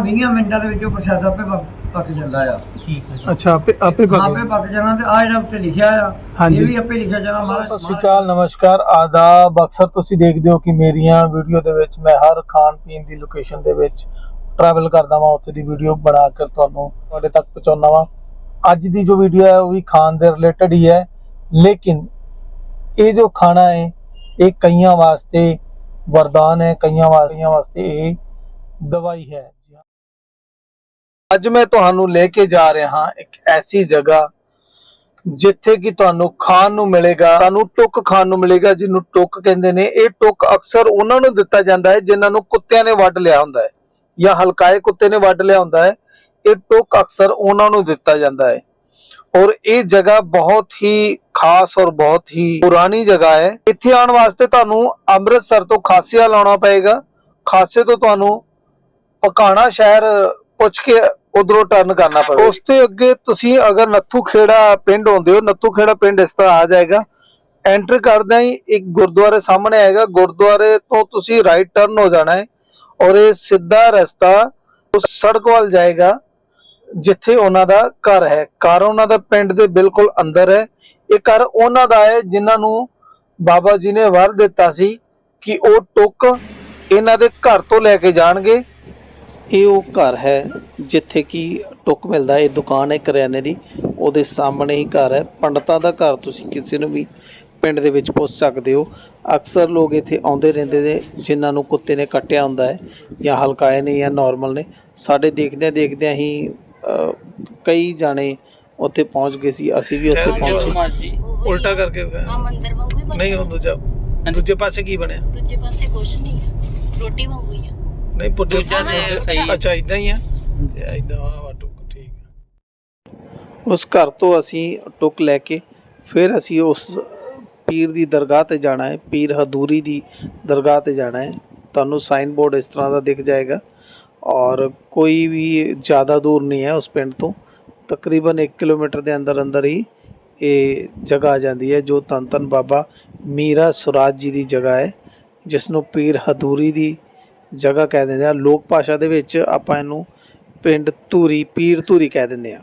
20 ਮਿੰਟਾਂ ਦੇ ਵਿੱਚ ਉਹ ਪ੍ਰਸ਼ਾਦਾ ਆਪੇ ਪੱਕ- ਪੱਕ ਜਾਂਦਾ ਆ। ਠੀਕ ਹੈ ਅੱਛਾ ਆਪੇ ਆਪੇ ਪੱਕ ਆਪੇ ਪੱਕ ਜਾਣਾ ਤੇ ਆ ਜਿਹੜਾ ਉੱਤੇ ਲਿਖਿਆ ਆ ਹਾਂਜੀ। ਇਹ ਵੀ ਆਪੇ ਲਿਖਿਆ ਜਾਣਾ ਮਹਾਰਾਜ ਸਤਿ ਸ਼੍ਰੀ ਅਕਾਲ ਨਮਸਕਾਰ। ਆਦਾਬ ਅਕਸਰ ਤੁਸੀਂ ਦੇਖਦੇ ਹੋ ਕਿ ਮੇਰੀਆਂ ਵੀਡੀਓ ਦੇ ਵਿੱਚ ਮੈਂ ਹਰ ਖਾਣ ਪੀਣ ਦੀ ਲੋਕੇਸ਼ਨ ਦੇ ਵਿੱਚ ਟਰੈਵਲ ਕਰਦਾ ਵਾਂ ਉੱਥੇ ਦੀ ਵੀਡੀਓ ਬਣਾ ਕੇ ਤੁਹਾਨੂੰ ਤੁਹਾਡੇ ਤੱਕ ਪਹੁੰਚਾਉਣਾ ਵਾਂ। ਅੱਜ ਦੀ ਜੋ ਵੀਡੀਓ ਹੈ ਉਹ ਵੀ ਖਾਣ ਦੇ ਰਿਲੇਟਡ ਹੀ ਹੈ। ਲੇਕਿਨ ਇਹ ਜੋ ਖਾਣਾ ਹੈ ਇਹ ਕਈਆਂ ਵਾਸਤੇ ਵਰਦਾਨ ਹੈ ਕਈਆਂ ਵਾਸਤੇ ਕਈਆਂ ਵਾਸਤੇ ਇਹ ਦਵਾਈ ਹੈ ਜੀ ਅੱਜ ਮੈਂ ਤੁਹਾਨੂੰ ਲੈ ਕੇ ਜਾ ਰਿਹਾ ਹਾਂ ਇੱਕ ਐਸੀ ਜਗ੍ਹਾ ਜਿੱਥੇ ਕਿ ਤੁਹਾਨੂੰ ਖਾਣ ਨੂੰ ਮਿਲੇਗਾ, ਤੁਹਾਨੂੰ ਟੁੱਕ ਖਾਣ ਨੂੰ ਮਿਲੇਗਾ ਜਿਹਨੂੰ ਟੁੱਕ ਕਹਿੰਦੇ ਨੇ। ਇਹ ਟੁੱਕ ਅਕਸਰ ਉਹਨਾਂ ਨੂੰ ਦਿੱਤਾ ਜਾਂਦਾ ਹੈ ਜਿਨ੍ਹਾਂ ਨੂੰ ਕੁੱਤਿਆਂ ਨੇ ਵੱਢ ਲਿਆ ਹੁੰਦਾ ਹੈ ਜਾਂ ਹਲਕਾਏ ਕੁੱਤੇ ਨੇ ਵੱਢ ਲਿਆ ਹੁੰਦਾ ਹੈ। ਇਹ ਟੁੱਕ ਅਕਸਰ ਉਹਨਾਂ ਨੂੰ ਦਿੱਤਾ ਜਾਂਦਾ ਹੈ। ਔਰ ਇਹ ਜਗ੍ਹਾ ਬਹੁਤ ਹੀ ਖਾਸ ਔਰ ਬਹੁਤ ਹੀ ਪੁਰਾਣੀ ਜਗ੍ਹਾ ਹੈ। ਇੱਥੇ ਆਉਣ ਵਾਸਤੇ ਤੁਹਾਨੂੰ ਅੰਮ੍ਰਿਤਸਰ ਤੋਂ ਖਾਸੀਆ ਲਾਉਣਾ ਪਏਗਾ। ਖਾਸੇ ਤੋਂ ਤੁਹਾਨੂੰ ਪਕਾਣਾ ਸ਼ਹਿਰ, ਪੁੱਛ ਕੇ ਉਧਰੋਂ ਟਰਨ ਕਰਨਾ ਪਵੇਗਾ ਉਸ ਤੋਂ ਅੱਗੇ ਤੁਸੀਂ ਅਗਰ ਨੱਥੂ ਖੇੜਾ ਪਿੰਡ ਹੁੰਦੇ ਹੋ, ਨੱਥੂ ਖੇੜਾ ਪਿੰਡ ਇਸ ਤਰ੍ਹਾਂ ਆ ਜਾਏਗਾ। ਐਂਟਰ ਕਰਦਿਆਂ ਹੀ ਇੱਕ ਗੁਰਦੁਆਰੇ ਸਾਹਮਣੇ ਆਏਗਾ। ਗੁਰਦੁਆਰੇ ਤੋਂ ਤੁਸੀਂ ਰਾਈਟ ਟਰਨ ਹੋ ਜਾਣਾ ਹੈ ਔਰ ਇਹ ਸਿੱਧਾ ਰਸਤਾ ਉਸ ਸੜਕ ਵੱਲ ਜਾਏਗਾ, ਜਿੱਥੇ ਉਹਨਾਂ ਦਾ ਘਰ ਹੈ। ਘਰ ਉਹਨਾਂ ਦਾ ਪਿੰਡ ਦੇ ਬਿਲਕੁਲ ਅੰਦਰ ਹੈ। ਇਹ ਘਰ ਉਹਨਾਂ ਦਾ ਹੈ ਜਿਨ੍ਹਾਂ ਨੂੰ ਬਾਬਾ ਜੀ ਨੇ ਵਰ ਦਿੱਤਾ ਸੀ ਕਿ ਉਹ ਟੁੱਕ ਇਹਨਾਂ ਦੇ ਘਰ ਤੋਂ ਲੈ ਕੇ ਜਾਣਗੇ। ਇਹ ਉਹ ਘਰ ਹੈ ਜਿੱਥੇ ਕਿ ਟੁੱਕ ਮਿਲਦਾ ਹੈ ਇਹ ਦੁਕਾਨ ਹੈ ਕਰਿਆਨੇ ਦੀ। ਉਹਦੇ ਸਾਹਮਣੇ ਹੀ ਘਰ ਹੈ। ਪੰਡਤਾਂ ਦਾ ਘਰ ਤੁਸੀਂ ਕਿਸੇ ਨੂੰ ਵੀ ਪਿੰਡ ਦੇ ਵਿੱਚ ਪੁੱਛ ਸਕਦੇ ਹੋ। ਅਕਸਰ ਲੋਕ ਇੱਥੇ ਆਉਂਦੇ ਰਹਿੰਦੇ ਨੇ ਜਿਨ੍ਹਾਂ ਨੂੰ ਕੁੱਤੇ ਨੇ ਕੱਟਿਆ ਹੁੰਦਾ ਹੈ ਜਾਂ ਹਲਕਾਏ ਨੇ ਜਾਂ ਨਾਰਮਲ ਨੇ। ਸਾਡੇ ਦੇਖਦਿਆਂ ਦੇਖਦਿਆਂ ਹੀ ਕਈ ਜਾਣੇ ਉੱਥੇ ਪਹੁੰਚ ਗਏ ਸੀ। ਅਸੀਂ ਵੀ ਉੱਥੇ ਪਹੁੰਚੇ। ਜੀ। ਉਲਟਾ ਕਰਕੇ ਆ ਮੰਦਰ ਵਾਂਗੂ ਹੀ ਬਣਿਆ। ਦੂਜਾ ਦੂਜੇ ਪਾਸੇ ਕੀ ਬਣਿਆ? ਦੂਜੇ ਪਾਸੇ ਕੁਛ ਨਹੀਂ ਹੈ। ਰੋਟੀ ਵਾਂਗੂ ਹੀ ਆ ਨਹੀਂ ਪੁੱਟੇ ਦੂਜਾ ਤੇ ਸਹੀ ਹੈ। ਅੱਛਾ ਇਦਾਂ ਹੀ ਆ? ਇਦਾਂ ਆ ਟੁੱਕ ਠੀਕ ਉਸ ਘਰ ਤੋਂ ਅਸੀਂ ਟੁੱਕ ਲੈ ਕੇ ਫਿਰ ਅਸੀਂ ਉਸ ਪੀਰ ਦੀ ਦਰਗਾਹ ਤੇ ਜਾਣਾ ਹੈ ਪੀਰ ਹਦੂਰੀ ਦੀ ਦਰਗਾਹ ਤੇ ਜਾਣਾ ਹੈ। ਤੁਹਾਨੂੰ ਸਾਈਨ ਬੋਰਡ ਇਸ ਤਰ੍ਹਾਂ ਦਾ ਦਿਖ ਜਾਏਗਾ। ਔਰ ਕੋਈ ਵੀ ਜ਼ਿਆਦਾ ਦੂਰ ਨਹੀਂ ਹੈ ਉਸ ਪਿੰਡ ਤੋਂ। ਤਕਰੀਬਨ 1 ਕਿਲੋਮੀਟਰ ਦੇ ਅੰਦਰ ਅੰਦਰ ਹੀ ਇਹ ਜਗ੍ਹਾ ਆ ਜਾਂਦੀ ਹੈ ਜੋ ਧੰਨ ਧੰਨ ਬਾਬਾ ਮੀਰਾ ਸੁਰਾਜ ਜੀ ਦੀ ਜਗ੍ਹਾ ਹੈ ਜਿਸ ਨੂੰ ਪੀਰ ਹਦੂਰੀ ਦੀ ਜਗ੍ਹਾ ਕਹਿ ਦਿੰਦੇ ਆ। ਲੋਕ ਭਾਸ਼ਾ ਦੇ ਵਿੱਚ ਆਪਾਂ ਇਹਨੂੰ ਪਿੰਡ ਧੂਰੀ, ਪੀਰ ਧੂਰੀ ਕਹਿ ਦਿੰਦੇ ਆ।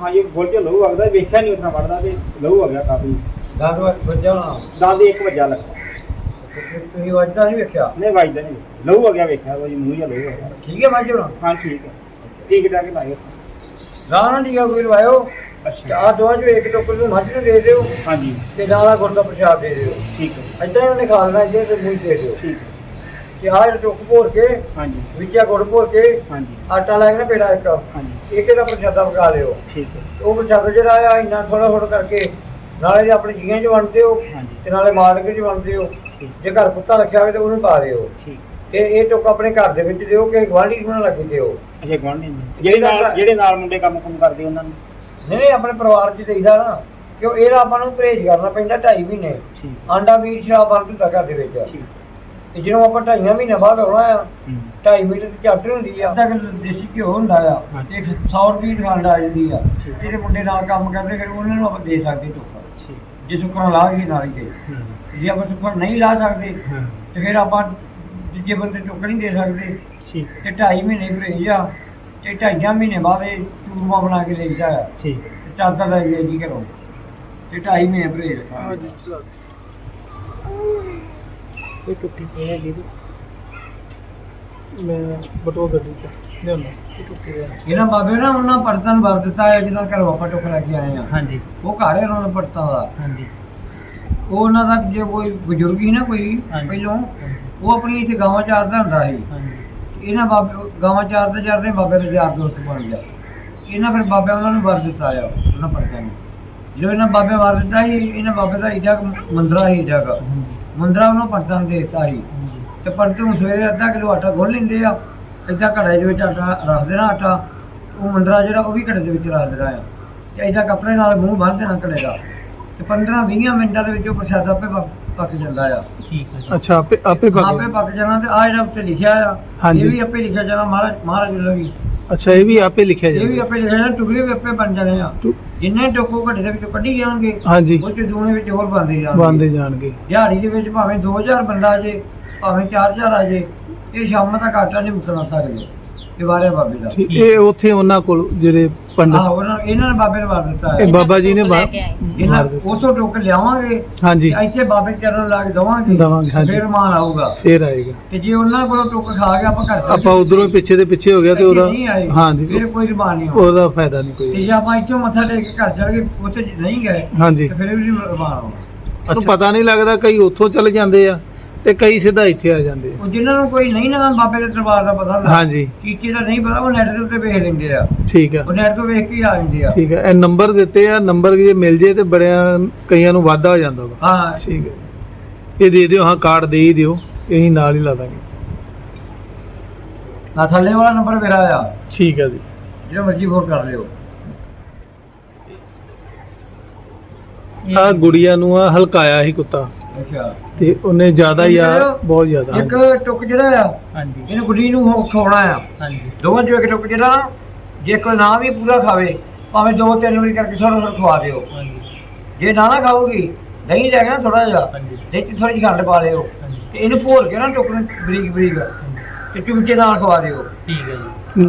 ਹਾਂ ਇਹ ਗੋਲ ਚ ਲਹੂ ਵਗਦਾ ਵੇਖਿਆ ਨਹੀਂ ਉਤਨਾ ਵੜਦਾ ਤੇ ਲਹੂ ਆ ਗਿਆ ਕਾਫੀ। ਦਸ ਵੱਜਾ ਹੋਣਾ। ਦਾਦੇ 1 ਵਜਾ ਲੱਗਾ। ਤੁਸੀਂ ਵੱਜਦਾ ਨਹੀਂ ਵੇਖਿਆ? ਨਹੀਂ ਵੱਜਦਾ ਨਹੀਂ। ਲਹੂ ਆ ਗਿਆ ਵੇਖਿਆ ਉਹ ਮੂੰਹ ਜਿਹਾ ਲਹੂ ਆ ਗਿਆ। ਠੀਕ ਹੈ ਮਾਜ ਹੋਣਾ ਹਾਂ ਠੀਕ ਹੈ। ਠੀਕ ਠਾਕ ਲਾਇਓ। ਰਾਣਾ ਟੀਕਾ ਕੋਈ ਲਵਾਇਓ। ਅੱਛਾ। ਆ ਦੋ ਜੋ ਇੱਕ ਟੋਕਰ ਨੂੰ ਮੱਝ ਨੂੰ ਦੇ ਦਿਓ। ਹਾਂਜੀ। ਤੇ ਨਾਲਾ ਦਾ ਪ੍ਰਸ਼ਾਦ ਦੇ ਦਿਓ। ਠੀਕ ਹੈ। ਹੀ ਉਹਨੇ ਖਾ ਲੈਣਾ ਜੇ ਤੇ ਮੂੰਹ 'ਚ ਦੇ ਦਿਓ। ਠੀਕ ਹੈ। ਤੇ ਆਹ ਜਿਹੜਾ ਭੋਰ ਕੇ ਹਾਂਜੀ। ਵਿੱਚਾ ਗੁੜ ਭੋਰ ਕੇ ਹਾਂਜੀ। ਆਟਾ ਲੈ ਕੇ ਨਾ ਪੇੜਾ ਇੱਕ। ਹਾਂਜੀ। ਇੱਕ ਇਹਦਾ ਪ੍ਰਸ਼ਾਦਾ ਪਕਾ ਲਿਓ। ਠੀਕ ਹੈ। ਉਹ ਪ੍ਰਸ਼ਾਦਾ ਜਿਹੜਾ ਆ ਇੰਨਾ ਥੋੜਾ ਥੋੜਾ ਕਰਕੇ ਨਾਲੇ ਜੇ ਆਪਣੇ ਜੀਆਂ 'ਚ ਵੰਡਦੇ ਹੋ ਹਾਂਜੀ। ਤੇ ਨਾਲੇ ਮਾਰਕੇ 'ਚ ਵੰਡਦੇ ਹੋ ਜੇ ਘਰ ਕੁੱਤਾ ਰੱਖਿਆ ਹੋਵੇ ਤੇ ਉਹਨੂੰ ਪਾ ਦਿਓ। ਠੀਕ। ਤੇ ਇਹ ਟੁੱਕ ਆਪਣੇ ਘਰ ਦੇ ਵਿੱਚ ਦਿਓ ਕਿ ਗਵਾਂਢੀ ਨੂੰ ਨਾ ਲੱਗੇ ਦਿਓ। ਅੱਛਾ ਗਵਾਂਢੀ ਜਿਹੜੇ ਨਾਲ ਜਿਹੜੇ ਨਾਲ ਮੁੰਡੇ ਕੰਮ ਕੰਮ ਕਰਦੇ ਉਹਨਾਂ ਨੂੰ? ਨਹੀਂ ਆਪਣੇ ਪਰਿਵਾਰ 'ਚ ਦੇਈਦਾ ਨਾ। ਕਿਉਂ? ਇਹਦਾ ਆਪਾਂ ਨੂੰ ਪਰਹੇਜ਼ ਕਰਨਾ ਪੈਂਦਾ ਢਾਈ ਮਹੀਨੇ। ਠੀਕ। ਆਂਡਾ ਮੀਟ ਸ਼ਰਾਬ ਬੰਦ ਹੁੰਦਾ ਘਰ ਦੇ ਵਿੱਚ। ਠੀਕ। ਤੇ ਜਦੋਂ ਆਪਾਂ ਢਾਈਆਂ ਮਹੀਨੇ ਬਾਅਦ ਆਉਣਾ ਆ 2.5 ਮੀਟਰ ਦੀ ਚਾਦਰ ਹੁੰਦੀ ਆ। ਅੱਧਾ ਕਿਲੋ ਦੇਸੀ ਘਿਓ ਹੁੰਦਾ ਆ। ਤੇ 100 ਰੁਪਏ ਦੀ ਖੰਡ ਆ ਜਾਂਦੀ ਆ। ਜਿਹੜੇ ਮੁੰਡੇ ਨਾਲ ਕੰਮ ਕਰਦੇ ਫਿਰ ਉਹਨਾਂ ਨੂੰ ਆਪਾਂ ਦੇ ਸਕਦੇ ਟੋਕਾ ਜੇ ਸੁੱਕਣ ਲਾ ਗਏ ਨਾਲ ਹੂੰ ਜੇ ਆਪਾਂ ਸੁੱਕਣ ਨਹੀਂ ਲਾ ਸਕਦੇ ਤੇ ਫਿਰ ਆਪਾਂ ਦੂਜੇ ਬੰਦੇ ਟੋਕਾ ਨਹੀਂ ਦੇ ਸਕਦੇ। ਠੀਕ। ਤੇ 2.5 ਮਹੀਨੇ ਪਰਹੇਜ ਆ ਤੇ ਢਾਈਆਂ ਮਹੀਨੇ ਬਾਅਦ ਇਹ ਚੂਰਮਾ ਬਣਾ ਕੇ ਲਈਦਾ ਆ। ਠੀਕ। ਚਾਦਰ ਲੈ ਜੀ ਘਰੋਂ। ਤੇ 2.5 ਮਹੀਨੇ ਹਾਂਜੀ ਚਲਾ। ਇਹ ਟੁੱਟੀ ਪਈ ਹੈ ਦੀਦੀ ਮੈਂ ਬਟੋ ਗੱਡੀ ਚ ਲਿਆਉਣਾ ਇਹ ਟੁੱਟੀ ਹੈ ਇਹਨਾਂ ਬਾਬੇ ਨੇ ਉਹਨਾਂ ਪਰਤਨ ਵਰ ਦਿੱਤਾ ਹੈ ਜਿਹਨਾਂ ਘਰੋਂ ਆਪਾਂ ਟੁੱਕ ਲੈ ਕੇ ਆਏ ਆ ਹਾਂਜੀ। ਉਹ ਘਰ ਹੈ ਉਹਨਾਂ ਦਾ ਪਰਤਾਂ ਦਾ। ਹਾਂਜੀ। ਉਹ ਉਹਨਾਂ ਦਾ ਜੇ ਕੋਈ ਬਜ਼ੁਰਗ ਸੀ ਨਾ ਕੋਈ। ਪਹਿਲੋਂ ਉਹ ਆਪਣੀ ਇੱਥੇ ਗਾਵਾਂ ਚਾਰਦਾ ਹੁੰਦਾ ਸੀ। ਹਾਂਜੀ। ਇਹਨਾਂ ਬਾਬੇ ਗਾਵਾਂ ਚਾਰਦੇ ਚਾਰਦੇ ਬਾਬੇ ਦਾ ਯਾਰ ਦੋਸਤ ਬਣ ਗਿਆ। ਇਹਨਾਂ ਫਿਰ ਬਾਬੇ ਉਹਨਾਂ ਨੂੰ ਵਰ ਦਿੱਤਾ ਆ ਉਹਨਾਂ ਪਰਤਿਆਂ ਨੂੰ। ਜਦੋਂ ਇਹਨਾਂ ਬਾਬੇ ਵਰ ਦਿੱਤਾ ਸੀ ਇਹਨਾਂ ਬਾਬੇ ਦਾ ਏਡਾ ਕੁ ਮੰਦਰਾ ਹੀ ਏਡਾ ਕੁ। ਮੰਦਰਾ ਉਹਨੂੰ ਪਰਤਾਂ ਦੇ ਦਿੱਤਾ ਸੀ। ਤੇ ਪਰਤੇ ਨੂੰ ਸਵੇਰੇ ਅੱਧਾ ਕਿਲੋ ਆਟਾ ਗੁੰਨ ਲੈਂਦੇ ਆ ਏਦਾਂ ਘੜੇ ਦੇ ਵਿੱਚ ਆਟਾ ਰੱਖ ਦੇਣਾ ਆਟਾ ਉਹ ਮੰਦਰਾ ਜਿਹੜਾ ਉਹ ਵੀ ਘੜੇ ਦੇ ਵਿੱਚ ਰੱਖ ਦੇਣਾ ਆ। ਤੇ ਏਦਾਂ ਕੱਪੜੇ ਨਾਲ ਮੂੰਹ ਬੰਨ੍ਹ ਦੇਣਾ ਘੜੇ ਦਾ। ਤੇ 15 20 ਮਿੰਟਾਂ ਦੇ ਵਿੱਚ ਉਹ ਪ੍ਰਸ਼ਾਦ ਆਪੇ ਪੱਕ- ਪੱਕ ਜਾਂਦਾ ਆ। ਠੀਕ ਹੈ ਜੀ। ਅੱਛਾ ਆਪੇ ਆਪੇ ਪਾ ਆਪੇ ਪੱਕ ਜਾਣਾ ਤੇ ਆ ਜਿਹੜਾ ਉੱਤੇ ਲਿਖਿਆ ਆ ਹਾਂਜੀ। ਇਹ ਵੀ ਆਪੇ ਲਿਖਿਆ ਜਾਣਾ ਮਹਾਰਾਜ ਮਹਾਰਾਜ ਵੱਲੋਂ ਵੀ। ਅੱਛਾ ਇਹ ਵੀ ਆਪੇ ਲਿਖਿਆ ਇਹ ਵੀ ਜਾਂਦਾ ਆਪੇ ਲਿਖਿਆ ਟੁਕੜੇ ਵੀ ਆਪੇ ਬਣ ਜਾਣੇ ਆ। ਟੁ- ਜਿੰਨੇ ਟੋਕੋ ਘੜੇ ਦੇ ਵਿੱਚੋਂ ਕੱਢੀ ਜਾਣਗੇ ਹਾਂਜੀ। ਉਹ ਚ ਦੂਣੇ ਵਿੱਚ ਹੋਰ ਬਣਦੇ ਜਾਣਗੇ। ਬੰਦੇ ਜਾਣਗੇ। ਦਿਹਾੜੀ ਦੇ ਵਿੱਚ ਭਾਵੇਂ 2000 ਬੰਦਾ ਆ ਜੇ ਭਾਵੇਂ 4000 ਆ ਜੇ ਇਹ ਸ਼ਾਮ ਤੱਕ ਆਟਾ ਨਹੀਂ ਮੁੱਕਣਾ ਤਾਂ ਇਹ ਵਾਰੇ ਬਾਬੇ ਦਾ। ਠੀਕ ਇਹ ਉੱਥੇ ਉਹਨਾਂ ਕੋਲ ਜਿਹੜੇ ਆਹ ਪੰਡਤ ਉਹਨਾਂ ਇਹਨਾਂ ਨੇ ਬਾਬੇ ਨੇ ਵਾਰ ਦਿੱਤਾ ਇਹ ਹੈ ਬਾਬਾ ਜੀ ਨੇ ਲੈ ਵਾ- ਕੇ ਆਏ। ਇਹਨਾਂ ਮਾਰ ਦਿੱਤਾ। ਉਥੋਂ ਟੋਕ ਲਿਆਵਾਂਗੇ। ਹਾਂਜੀ। ਇੱਥੇ ਬਾਬੇ ਚਰਨ ਲਾ ਕੇ ਦਵਾਂਗੇ। ਦੇਵਾਂਗੇ, ਹਾਂਜੀ। ਫਿਰ ਮਾਲ ਆਊਗਾ। ਫੇਰ ਆਏਗਾ। ਤੇ ਜੇ ਉਹਨਾਂ ਕੋਲੋਂ ਟੋਕ ਖਾ ਕੇ ਆਪਾਂ ਘਰ ਆਪਾਂ ਉਧਰੋਂ ਪਿੱਛੇ ਦੇ ਪਿੱਛੇ ਹੋ ਗਿਆ ਤੇ ਉਹਦਾ ਨਹੀਂ ਆਏ। ਹਾਂਜੀ। ਫਿਰ ਕੋਈ ਰਮਾਨ ਨਹੀਂ ਹੋਣਾ ਉਹਦਾ ਫਾਇਦਾ ਨਹੀਂ ਤੇ ਕੋਈ ਜੇ ਆਪਾਂ ਇੱਥੋਂ ਮੱਥਾ ਟੇਕ ਕੇ ਘਰ ਚਲ ਗਏ ਉੱਥੇ ਨਹੀਂ ਗਏ ਹਾਂਜੀ। ਤੇ ਫਿਰ ਵੀ ਰਮਾਨ ਆਉਣਾ ਨੂੰ ਪਤਾ ਨਹੀਂ ਲੱਗਦਾ ਕਈ ਉੱਥੋਂ ਚਲੇ ਜਾਂਦੇ ਆ। ਤੇ ਕਈ ਸਿੱਧਾ ਇੱਥੇ ਆ ਜਾਂਦੇ ਆ। ਉਹ ਜਿਨ੍ਹਾਂ ਨੂੰ ਕੋਈ ਨਹੀਂ ਨਾ ਬਾਬੇ ਦੇ ਦਰਬਾਰ ਦਾ ਪਤਾ ਹੁੰਦਾ ਹਾਂਜੀ। ਕੀਚੇ ਦਾ ਨਹੀਂ ਪਤਾ ਉਹ ਨੈਟ ਦੇ ਉੱਤੇ ਵੇਖ ਲੈਂਦੇ ਆ। ਠੀਕ ਆ। ਉਹ ਨੈਟ ਤੋਂ ਵੇਖ ਕੇ ਹੀ ਆ ਜਾਂਦੇ ਆ। ਠੀਕ ਹੈ ਇਹ ਨੰਬਰ ਦਿੱਤੇ ਆ ਨੰਬਰ ਜੇ ਮਿਲ ਜੇ ਤੇ ਬੜਿਆਂ ਕਈਆਂ ਨੂੰ ਵਾਧਾ ਹੋ ਜਾਂਦਾ ਵਾ। ਹਾਂ। ਠੀਕ ਹੈ ਇਹ ਦੇ ਦਿਓ ਹਾਂ ਕਾਰਡ ਦੇ ਹੀ ਦਿਓ। ਇਹੀ ਨਾਲ ਹੀ ਲਾ ਦਾਂਗੇ। ਆ ਥੱਲੇ ਵਾਲਾ ਨੰਬਰ ਮੇਰਾ ਆ। ਠੀਕ ਹੈ ਜੀ। ਜਿਹੜਾ ਮਰਜ਼ੀ ਫੋਨ ਕਰ ਲਿਓ। ਆ ਗੁੜੀਆ ਨੂੰ ਆ ਹਲਕਾਇਆ ਸੀ ਕੁੱਤਾ। ਅੱਛਾ। ਤੇ ਉਹਨੇ ਜ਼ਿਆਦਾ ਹੀ ਆ ਬਹੁਤ ਜ਼ਿਆਦਾ ਇੱਕ। ਟੁੱਕ ਜਿਹੜਾ ਆ ਹਾਂਜੀ। ਇਹਨੂੰ ਗੁੱਡੀ ਨੂੰ ਹੋ- ਖਵਾਉਣਾ ਆ। ਹਾਂਜੀ। ਦੋਵਾਂ ਚੋਂ ਇੱਕ ਟੁੱਕ ਜਿਹੜਾ ਨਾ, ਜੇ ਕੋਈ ਨਾ ਵੀ ਪੂਰਾ ਖਾਵੇ ਭਾਵੇਂ ਦੋ ਤਿੰਨ ਵਾਰੀ ਕਰਕੇ ਥੋੜਾ ਥੋੜਾ ਖਵਾ ਦਿਓ। ਹਾਂਜੀ। ਜੇ ਨਾ ਨਾ ਖਾਓਗੀ ਦਹੀਂ ਲੈ ਕੇ ਨਾ ਥੋੜਾ ਜਿਹਾ ਹਾਂਜੀ। ਦਹੀਂ ਚ ਥੋੜੀ ਜਿਹੀ ਖੰਡ ਪਾ ਲਿਓ ਹਾਂਜੀ। ਤੇ ਇਹਨੂੰ ਭੋਰ ਕੇ ਨਾ ਟੁੱਕ ਨੂੰ ਬਰੀਕ ਬਰੀਕ ਤੇ ਚੁਮਚੇ ਨਾਲ ਖਵਾ ਦਿਓ। ਠੀਕ ਹੈ ਜੀ।